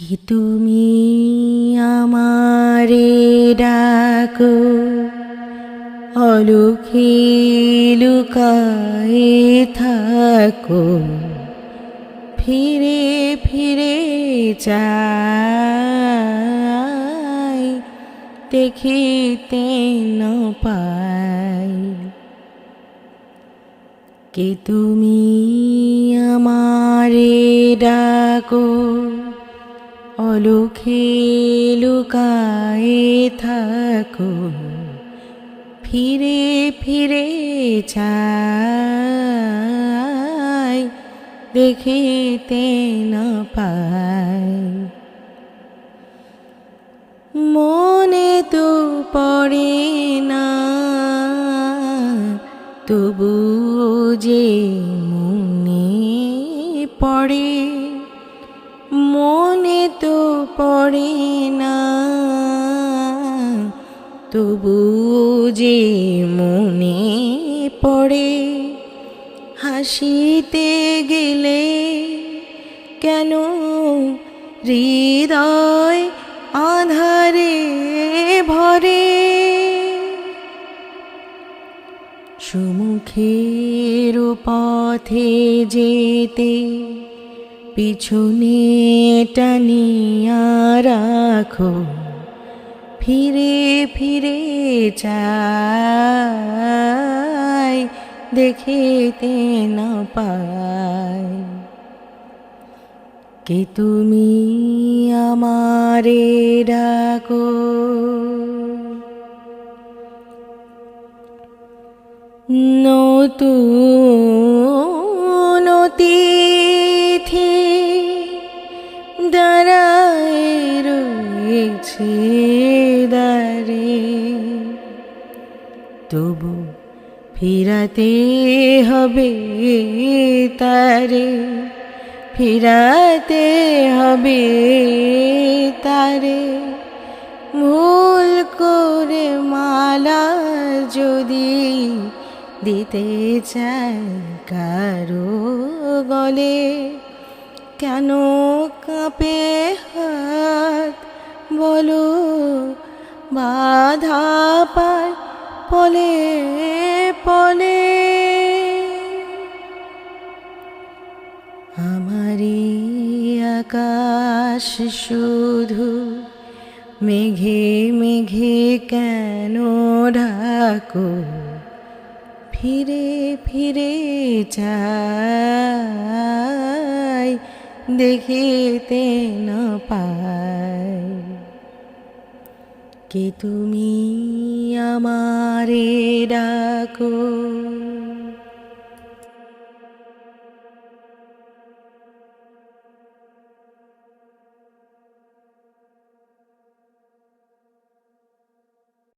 কি তুমি আমারে ডাকো? অলুখে লুকায়ে থাকো। ফিরে ফিরে চাই দেখিতে ন পাই। কে তুমি আমারে ডাকো? অলুখে লুকায়ে থাকো। ফিরে ফিরে চাই, দেখিতে না পাই। মনে তো পড়ে না তবু যে মনে পড়ে। পড়ে না। তবু যে মনে পড়ে, হাসিতে গেলে কেন হৃদয় আধারে ভরে? সুমুখের পথে যেতে পিছনে টানিয়া রাখো। ফিরে ফিরে চাই দেখিতে না পাই। কে তুমি আমারে ডাকো? নতুন দাঁড়ে তবু ফিরাতে হবে তারে, ফিরাতে হবে তারে। ভুল করে মালা যদি দিতে চায় কারও গলে, কেন কাঁপে হাত বলো, বাধা পায় পলে পলে। আমারি আকাশ শুধু মেঘে মেঘে কেন ঢাকো? ফিরে ফিরে চাই, দেখিতে না পাই। কে তুমি আমারে ডাকো।